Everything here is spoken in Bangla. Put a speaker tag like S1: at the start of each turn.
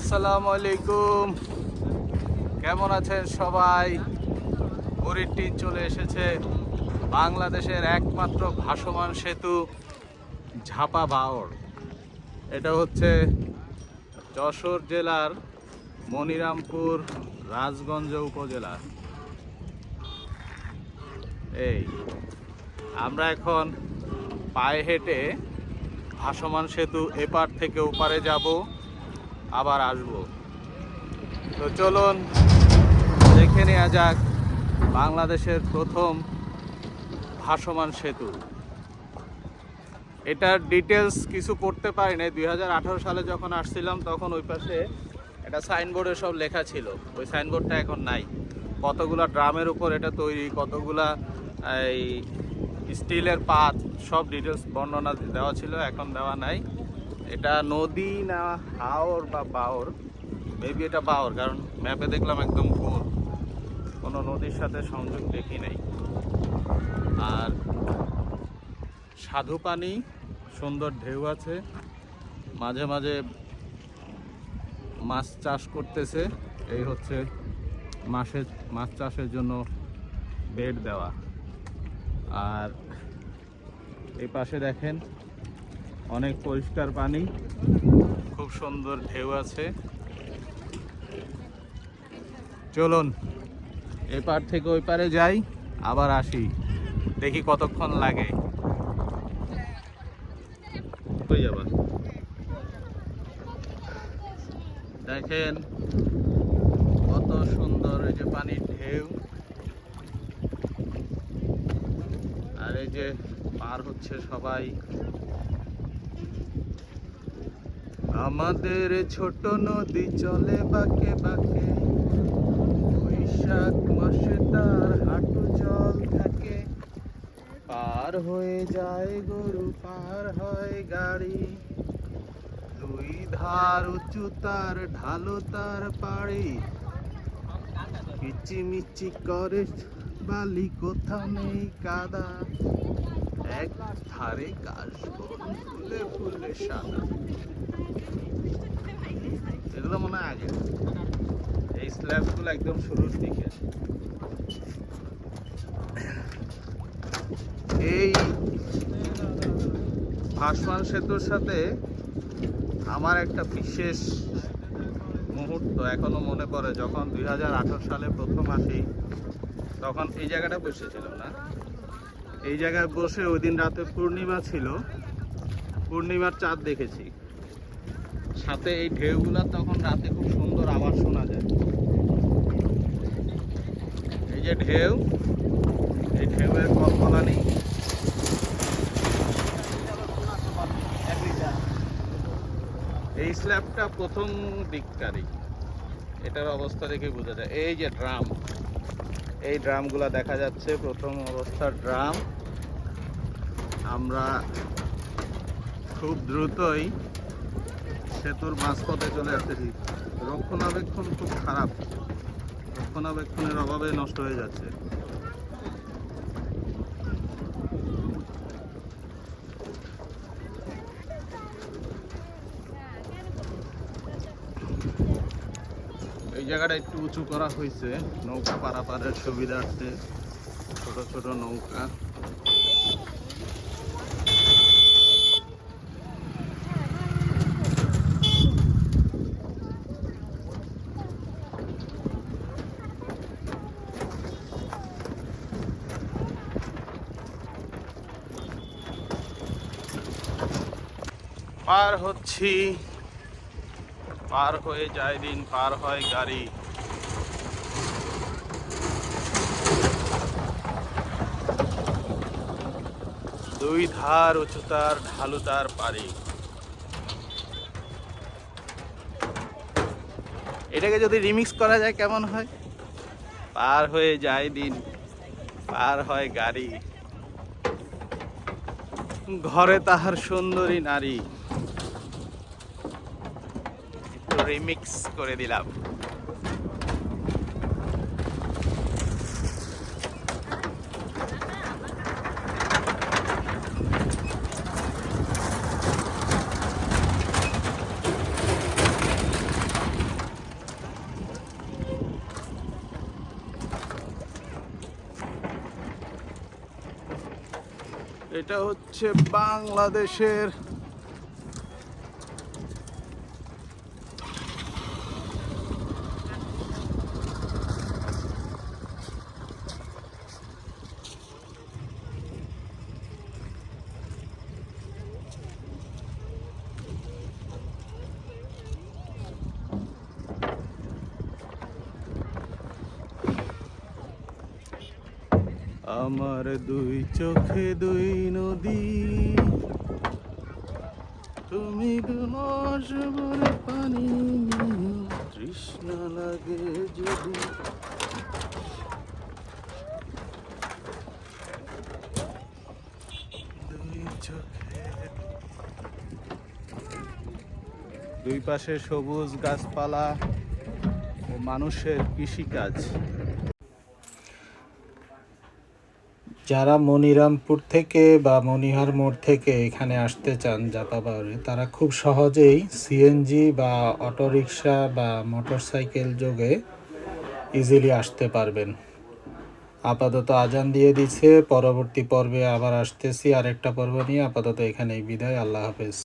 S1: আসসালামু আলাইকুম। কেমন আছেন সবাই? বুড়ির টিন চলে এসেছে। বাংলাদেশের একমাত্র ভাসমান সেতু, ঝাপা বাওর। এটা হচ্ছে যশোর জেলার মনিরামপুর রাজগঞ্জ উপজেলা। এই, আমরা এখন পায়ে হেঁটে ভাসমান সেতু এপার থেকে ওপারে যাব। আবার আসব। তো চলুন, দেখে নেওয়া যাক বাংলাদেশের প্রথম ভাসমান সেতু। এটার ডিটেলস কিছু পড়তে পারি নাই দুই সালে যখন আসছিলাম, তখন ওই পাশে একটা সাইনবোর্ডে সব লেখা ছিল। ওই সাইনবোর্ডটা এখন নাই। কতগুলা ড্রামের উপর এটা তৈরি, কতগুলা এই স্টিলের পাত, সব ডিটেলস বর্ণনা দেওয়া ছিল, এখন দেওয়া নাই। এটা নদী না হাওর বা বাওর? মেবি এটা বাওর, কারণ ম্যাপে দেখলাম একদম গোল কোনো নদীর সাথে সংযোগ দেখি নাই। আর সাধু পানি সুন্দর ঢেউ আছে। মাঝে মাঝে মাছ চাষ করতেছে। এই হচ্ছে মাছের মাছ চাষের জন্য বেড দেওয়া। আর এই পাশে দেখেন অনেক পরিষ্কার পানি। খুব সুন্দর ঢেউ আছে। চলুন, এপার থেকে ওই পারে যাই, আবার আসি। দেখি কতক্ষণ লাগে। দেখেন কত সুন্দর এই যে পানির ঢেউ। আর এই যে পার হচ্ছে সবাই। আমাদের ছোট নদী চলে বাঁকে বাঁকে। বৈশাখ মাসে তার হাঁটু জল থাকে। পার হয়ে যায় গরু, পার হয় গাড়ি। দুই ধার উঁচু তার ঢালো তার পাড়ি। কিচিমিচি করে বালি কোথাও নেই কাদা। এক ধারে কাশবন ফুলে ফুলে সাদা এগুলো মনে হয় আগে এই স্ল্যাবগুলো একদম শুরুর দিকে। এই ভাসমান সেতুর সাথে আমার একটা বিশেষ মুহূর্ত এখনও মনে পড়ে। যখন দুই হাজার আঠারো সালে প্রথম আসি, তখন এই জায়গাটা বসেছিল না? এই জায়গায় বসে ওই দিন রাতে পূর্ণিমা ছিল। পূর্ণিমার চাঁদ দেখেছি। সাথে এই ঢেউগুলা তখন রাতে খুব সুন্দর আওয়াজ শোনা যায়। এই যে ঢেউ, এই ঢেউয়ের কল্পনা নেই। এই স্ল্যাবটা প্রথম দিককারই এটার অবস্থা দেখে বোঝা যায়। এই যে ড্রাম। এই ড্রামগুলো দেখা যাচ্ছে। প্রথম অবস্থার ড্রাম। আমরা খুব দ্রুতই সেতুর মাঝপথে চলে আসতেছি। রক্ষণাবেক্ষণ খুব খারাপ। রক্ষণাবেক্ষণের অভাবে নষ্ট হয়ে যাচ্ছে। জায়গাটা একটু উঁচু করা হয়েছে। নৌকা পারাপারের সুবিধার্থে ছোট ছোট নৌকা। পার হচ্ছি। পার হয়ে যায়, দিন পার হয় গাড়ি। দুই ধার উঁচুতার ঢালুতার পারি এটাকে যদি রিমিক্স করা যায়, কেমন হয়? পার হয়ে যায় দিন, পার হয় গাড়ি। ঘরে তাহার সুন্দরী নারী। রিমিক্স করে দিলাম। এটা হচ্ছে বাংলাদেশের আমার দুই চোখে দুই নদী। তুমি দুমাস পানি তৃষ্ণা লাগে যদি। চোখে দুই পাশে সবুজ গাছপালা ও মানুষের কৃষিকাজ। যারা মনিরামপুর থেকে বা মনিহার মোড় থেকে এখানে আসতে চান যাতাবাড়ে তারা খুব সহজেই সিএনজি বা অটোরিকশা বা মোটরসাইকেল যোগে ইজিলি আসতে পারবেন। আপাতত আজান দিয়ে দিছে পরবর্তী পর্বে আবার আসতেছি। আরেকটা পর্ব নিয়ে আপাতত এখানেই বিদায়। আল্লাহ হাফেজ।